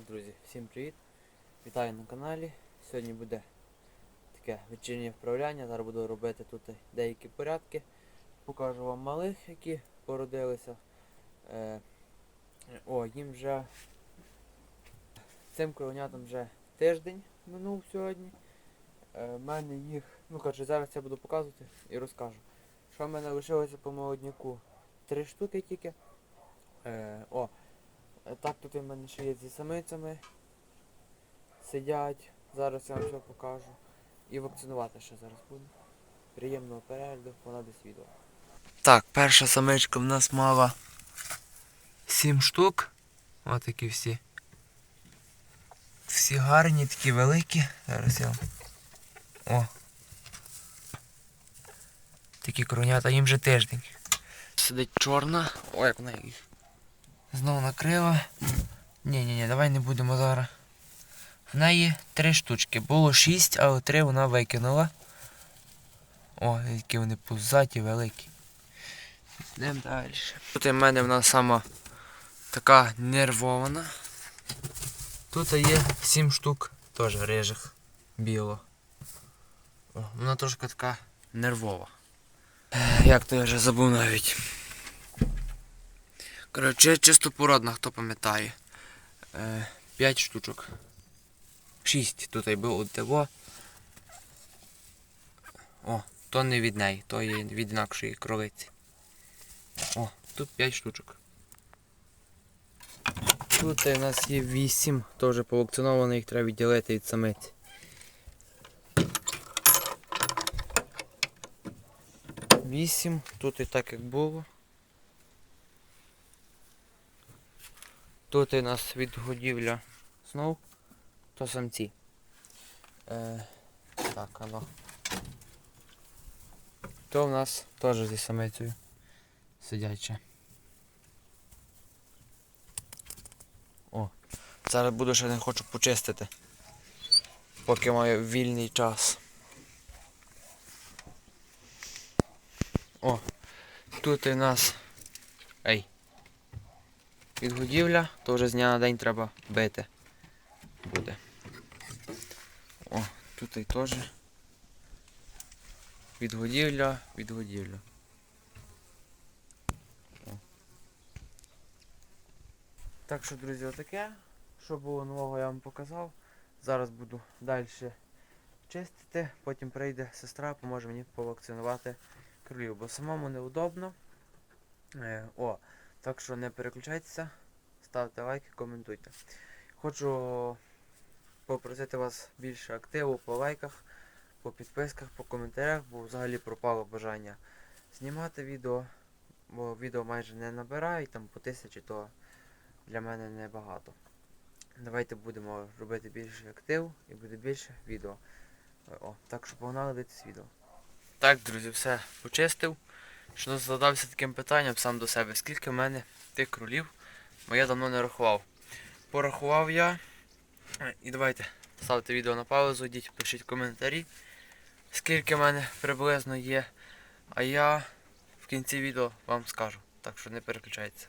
привіт! Вітаю на каналі. Сьогодні буде таке вечірнє вправляння. Зараз буду робити тут деякі порядки. Покажу вам малих, які породилися. Е, о, їм вже цим кровнятам вже тиждень минув сьогодні. Е, мене їх, ну коротше, зараз я буду показувати і розкажу. Що в мене лишилося по молодняку? Три штуки тільки. Е, о, Так, тут у мене ще є зі самицями. Сидять. Зараз я вам все покажу. І вакцинувати ще зараз буду. Приємного перегляду, вона десь відео. Так, перша самичка в нас мала 7 штук. Ось такі всі. Всі гарні, такі великі. Зараз я. О. Такі кронята, їм вже тиждень. Сидить чорна. О, як вона їх Знову накрила. Ні, ні, ні, давай не будемо зараз. В неї три штучки. Було шість, але три вона викинула. О, які вони пузаті, великі. Йдемо далі. Тут у мене вона сама така нервована. Тут є сім штук теж рижих біло. О, вона трошки така нервова. Як то я вже забув навіть. Коротше, чисто породна, хто пам'ятає. Е, П'ять штучок. Шість тут і було того. О, то не від неї, то є від інакшої кролиці. О, тут п'ять штучок. Тут у нас є вісім, теж повакциновано, їх треба відділити від самиць. Вісім, тут і так як було. Тут у нас відгодівля знов, то самці. Е, так, ано. То в нас теж зі самицею сидяче. О, зараз буду ще не хочу почистити. Поки маю вільний час. О, тут у нас. Ей. Відгодівля, то вже з дня на день треба бити. Буде. О, тут і теж. Відгодівля, відгодівля. Так що, друзі, отаке. Що було нового, я вам показав. Зараз буду далі чистити, потім прийде сестра, поможе мені повакцинувати кролів, бо самому неудобно. Е, о, так що не переключайтеся, ставте лайки, коментуйте. Хочу попросити вас більше активу по лайках, по підписках, по коментарях, бо взагалі пропало бажання знімати відео, бо відео майже не набираю, і там по тисячі, то для мене небагато. Давайте будемо робити більше актив і буде більше відео. О, так що погнали дивитись відео. Так, друзі, все почистив. Що задався таким питанням сам до себе, скільки в мене тих кролів, бо я давно не рахував. Порахував я. І давайте ставте відео на паузу, йдіть, пишіть коментарі, скільки в мене приблизно є. А я в кінці відео вам скажу. Так що не переключайтеся.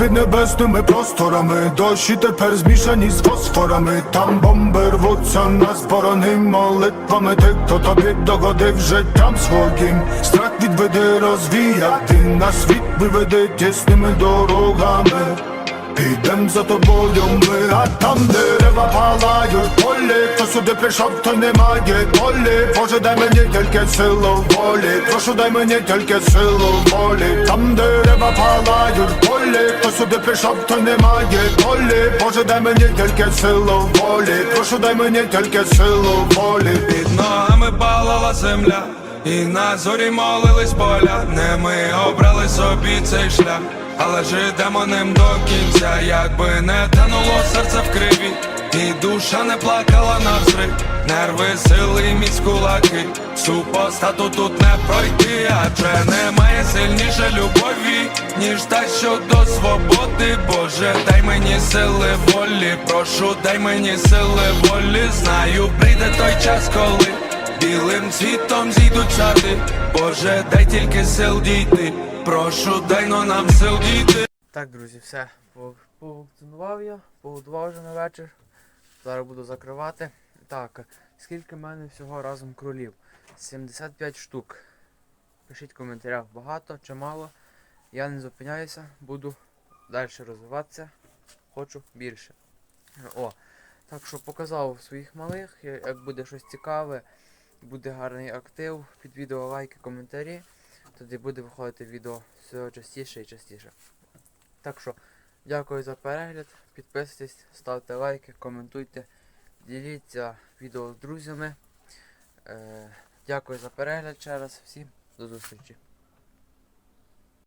Під небесними просторами, дощі тепер змішані з фосфорами. Там бомби рвуться, на зборони молитвами тих, хто тобі догодив життям своїм. Страх відведи, розвіяти, на світ виведи тісними дорогами. Підем за тобою ми, а там дерева палають. Полі Хто сюди прийшов, то немає долі. Боже, дай мені тільки силу волі. Прошу, дай мені тільки силу волі. Там дерева палають полі Хто сюди прийшов, то немає долі. Боже, дай мені тільки силу волі. Прошу, дай мені тільки силу волі. Під ногами палала земля, і на зорі молились поля. Не ми обрали собі цей шлях, але ж ним до кінця, якби не тануло серце в криві, і душа не плакала на взрив, нерви, сили, міць кулаки. Супостату тут не пройти, адже немає сильніше любові, ніж та, що до свободи. Боже, дай мені сили волі, прошу, дай мені сили волі. Знаю, прийде той час, коли білим цвітом зійдуть сади. Боже, дай тільки сил дійти. Прошу, дай но нам сил дійти. Так, друзі, все. По- Повакцинував я, погодував вже на вечір. Зараз буду закривати. Так, скільки в мене всього разом кролів? 75 штук. Пишіть в коментарях багато чи мало. Я не зупиняюся, буду далі розвиватися. Хочу більше. О, так що показав своїх малих. Як буде щось цікаве, буде гарний актив, під відео лайки, коментарі. Тоді буде виходити відео все частіше і частіше. Так що, дякую за перегляд. Підписуйтесь, ставте лайки, коментуйте, діліться відео з друзями. Е, дякую за перегляд ще раз. Всім до зустрічі.